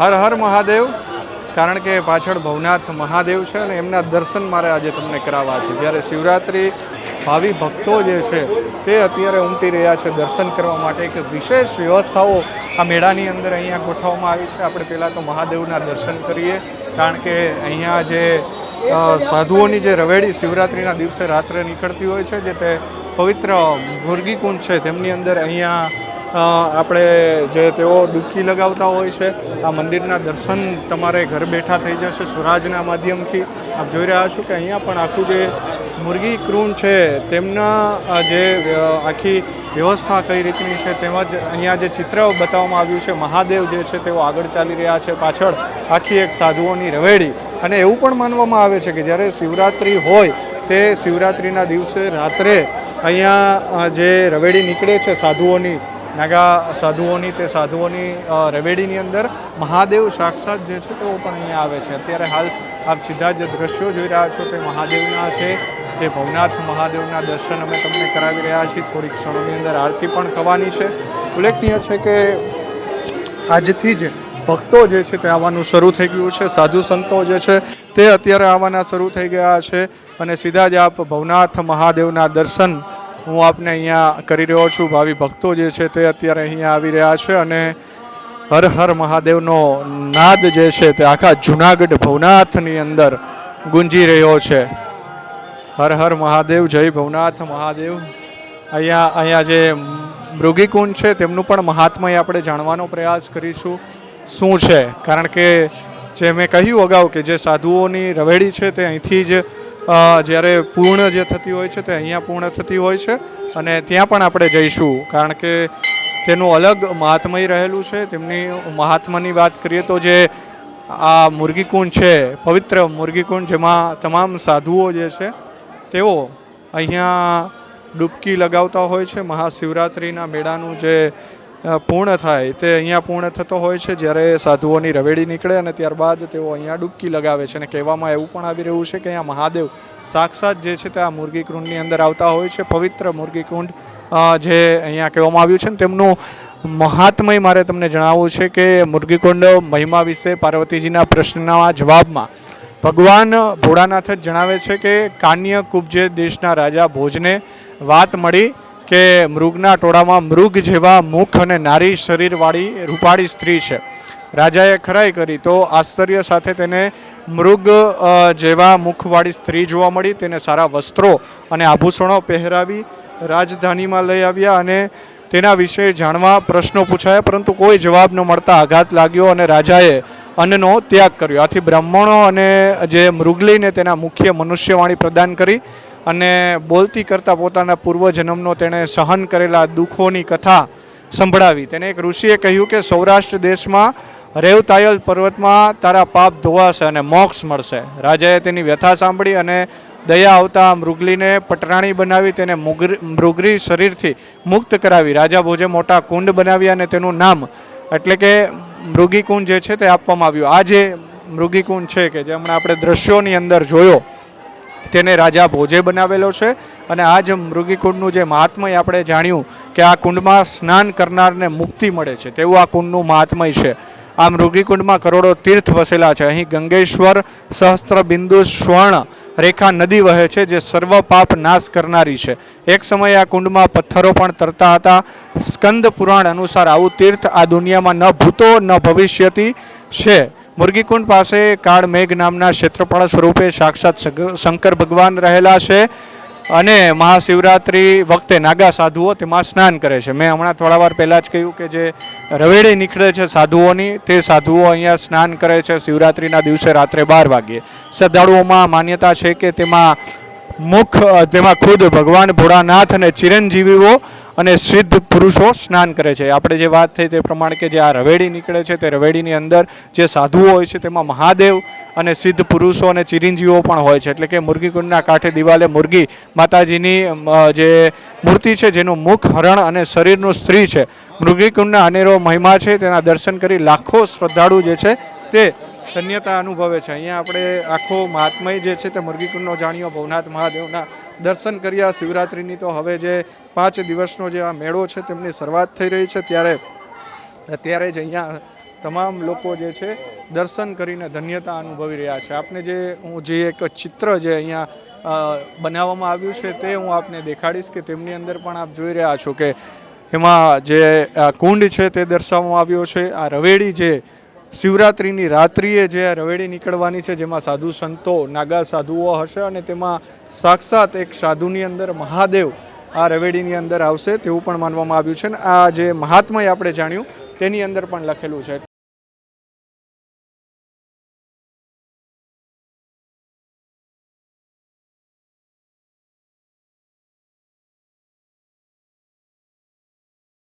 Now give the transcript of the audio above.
હર હર મહાદેવ, કારણ કે પાછળ ભવનાથ મહાદેવ છે અને એમના દર્શન મારે આજે તમને કરાવવા છે. જ્યારે શિવરાત્રિ ભાવિ ભક્તો જે છે, તે અત્યારે ઉમટી રહ્યા છે દર્શન કરવા માટે એક વિશેષ વ્યવસ્થાઓ આ મેળાની અંદર અહીંયા ગોઠવવામાં આવી છે. આપણે પહેલાં તો મહાદેવના દર્શન કરીએ, કારણ કે અહીંયા જે સાધુઓની જે રવેડી શિવરાત્રિના દિવસે રાત્રે નીકળતી હોય છે, જે તે પવિત્ર મુરગીકુંજ છે, તેમની અંદર અહીંયા આપણે જે તેઓ ડૂબકી લગાવતા હોય છે, આ મંદિરના દર્શન તમારે ઘર બેઠા થઈ જશે સ્વરાજના માધ્યમથી. આપ જોઈ રહ્યા છો કે અહીંયા પણ આખું જે મુરગી ક્રૂન છે, તેમના જે આખી વ્યવસ્થા કઈ રીતની છે તેમજ અહીંયા જે ચિત્ર બતાવવામાં આવ્યું છે, મહાદેવ જે છે તેઓ આગળ ચાલી રહ્યા છે પાછળ, આખી એક સાધુઓની રવેડી. અને એવું પણ માનવામાં આવે છે કે જ્યારે શિવરાત્રિ હોય, તે શિવરાત્રિના દિવસે રાત્રે અહીંયા જે રવેડી નીકળે છે સાધુઓની નાગા સાધુઓની તે સાધુઓની રેવેડીની અંદર મહાદેવ સાક્ષાત જે છે તેઓ પણ અહીંયા આવે છે. અત્યારે હાલ આપ સીધા જે દ્રશ્યો જોઈ રહ્યા છો તે મહાદેવના છે, જે ભવનાથ મહાદેવના દર્શન અમે તમને કરાવી રહ્યા છીએ. થોડીક ક્ષણોની અંદર આરતી પણ થવાની છે. ઉલ્લેખનીય છે કે આજથી જ ભક્તો જે છે તે આવવાનું શરૂ થઈ ગયું છે. સાધુ સંતો જે છે તે અત્યારે આવવાના શરૂ થઈ ગયા છે અને સીધા જ આપ ભવનાથ મહાદેવના દર્શન હું આપને અહીંયા કરી રહ્યો છું. ભાવિ ભક્તો જે છે તે અત્યારે અહીંયા આવી રહ્યા છે અને હર હર મહાદેવનો નાદ જે છે તે આખા જુનાગઢ ભવનાથની અંદર ગુંજી રહ્યો છે. હર હર મહાદેવ, જય ભવનાથ મહાદેવ. અહીંયા અહીંયા જે મૃગીકુંડ છે તેમનું પણ મહાત્મય આપણે જાણવાનો પ્રયાસ કરીશું. શું છે? કારણ કે જે મેં કહ્યું અગાઉ કે જે સાધુઓની રવેડી છે તે અહીંથી જ જ્યારે પૂર્ણ જે થતી હોય છે તે અહીંયા પૂર્ણ થતી હોય છે અને ત્યાં પણ આપણે જઈશું કારણ કે તેનું અલગ મહાત્મય રહેલું છે. તેમની મહાત્માની વાત કરીએ તો જે આ મુરગીકુંડ છે, પવિત્ર મુરગીકુંડ જેમાં તમામ સાધુઓ જે છે તેઓ અહીંયા ડૂબકી લગાવતા હોય છે. મહાશિવરાત્રિના મેળાનું જે પૂર્ણ થાય તે અહીંયા પૂર્ણ થતો હોય છે જ્યારે સાધુઓની રવેડી નીકળે અને ત્યારબાદ તેઓ અહીંયા ડૂબકી લગાવે છે અને કહેવામાં એવું પણ આવી રહ્યું છે કે અહીંયા મહાદેવ સાક્ષાત જે છે તે આ મુરગીકુંડની અંદર આવતા હોય છે. પવિત્ર મુરગીકુંડ જે અહીંયા કહેવામાં આવ્યું છે ને તેમનું મહાત્મય મારે તમને જણાવવું છે કે મુરગીકુંડ મહિમા વિશે પાર્વતીજીના પ્રશ્નના જવાબમાં ભગવાન ભોળાનાથ જ જણાવે છે કે કાન્ય કુબજે દેશના રાજા ભોજને વાત મળી કે મૃગના ટોળામાં મૃગ જેવા મુખ અને નારી શરીરવાળી રૂપાળી સ્ત્રી છે. રાજાએ ખરાઈ કરી તો આશ્ચર્ય સાથે તેને મૃગ જેવા મુખવાળી સ્ત્રી જોવા મળી. તેને સારા વસ્ત્રો અને આભૂષણો પહેરાવી રાજધાનીમાં લઈ આવ્યા અને તેના વિશે જાણવા પ્રશ્નો પૂછાયા, પરંતુ કોઈ જવાબ ન મળતા આઘાત લાગ્યો અને રાજાએ અન્નનો ત્યાગ કર્યો. આથી બ્રાહ્મણો અને જે મૃગલીને તેના મુખ્ય મનુષ્યવાણી પ્રદાન કરી અને બોલતી કરતાં પોતાના પૂર્વજન્મનો તેણે સહન કરેલા દુઃખોની કથા સંભળાવી. તેને એક ઋષિએ કહ્યું કે, સૌરાષ્ટ્ર દેશમાં રેવતાયલ પર્વતમાં તારા પાપ ધોવાશે અને મોક્ષ મળશે. રાજાએ તેની વ્યથા સાંભળી અને દયા આવતા મૃગલીને પટરાણી બનાવી તેને મુગરી- શરીરથી મુક્ત કરાવી. રાજા ભોજે મોટા કુંડ બનાવ્યા અને તેનું નામ એટલે કે મૃગીકુંડ જે છે તે આપવામાં આવ્યું. આ જે મૃગીકુંડ છે કે જે હમણાં આપણે દ્રશ્યોની અંદર જોયો તેને રાજા ભોજે બનાવેલો છે અને આ જ મૃગીકુંડનું જે મહાત્મય આપણે જાણ્યું કે આ કુંડમાં સ્નાન કરનારને મુક્તિ મળે છે, તેવું આ કુંડનું મહાત્મય છે. આ મૃગીકુંડમાં કરોડો તીર્થ વસેલા છે. અહીં ગંગેશ્વર સહસ્ત્ર બિંદુ સ્વર્ણ રેખા નદી વહે છે, જે સર્વ પાપ નાશ કરનારી છે. એક સમયે આ કુંડમાં પથ્થરો પણ તરતા હતા. સ્કંદ પુરાણ અનુસાર આવું તીર્થ આ દુનિયામાં ન ભૂતો, ન ભવિષ્યથી છે. મુરગીકુંડ પાસે કાળ મેઘ નામના ક્ષેત્રફળ સ્વરૂપે સાક્ષાત શંકર ભગવાન રહેલા છે અને મહાશિવરાત્રિ વખતે નાગા સાધુઓ તેમાં સ્નાન કરે છે. મેં હમણાં થોડા વાર પહેલાં જ કહ્યું કે જે રવેડી નીકળે છે સાધુઓની, તે સાધુઓ અહીંયા સ્નાન કરે છે શિવરાત્રિના દિવસે રાત્રે બાર વાગ્યે. શ્રદ્ધાળુઓમાં માન્યતા છે કે તેમાં મુખ જેમાં ખુદ ભગવાન ભોળાનાથ અને ચિરંજીવીઓ અને સિદ્ધ પુરુષો સ્નાન કરે છે. આપણે જે વાત થઈ તે પ્રમાણે કે જે આ રવેડી નીકળે છે તે રવેડીની અંદર જે સાધુઓ હોય છે તેમાં મહાદેવ અને સિદ્ધ પુરુષો અને ચિરંજીવો પણ હોય છે. એટલે કે મુરગીકુંડના કાંઠે દિવાલે મુરગી માતાજીની જે મૂર્તિ છે જેનું મુખ, હરણ અને શરીરનું સ્ત્રી છે. મૃગીકુંડના અનેરો મહિમા છે. તેના દર્શન કરી લાખો શ્રદ્ધાળુ જે છે તે ધન્યતા અનુભવે છે. અહીંયા આપણે આખો મહાત્મય જે છે તે મુરગીકુંડનો જાણ્યો ભવનાથ મહાદેવના દર્શન કર્યા. શિવરાત્રિની તો હવે જે પાંચ દિવસનો જે આ મેળો છે તેમની શરૂઆત થઈ રહી છે. ત્યારે અત્યારે જ અહીંયા તમામ લોકો જે છે દર્શન કરીને ધન્યતા અનુભવી રહ્યા છે. આપને જે હું જે એક ચિત્ર જે અહીંયા બનાવવામાં આવ્યું છે તે હું આપને દેખાડીશ કે તેમની અંદર પણ આપ જોઈ રહ્યા છો કે એમાં જે કુંડ છે તે દર્શાવવામાં આવ્યો છે. આ રવેડી જે શિવરાત્રિની રાત્રિએ જે રવેડી નીકળવાની છે, જેમાં સાધુ સંતો, નાગા સાધુઓ હશે અને તેમાં સાક્ષાત એક સાધુની અંદર મહાદેવ આ રવેડીની અંદર આવશે, તેવું પણ માનવામાં આવ્યું છે. અને આ જે મહાત્મય આપણે જાણ્યું, તેની અંદર પણ લખેલું છે.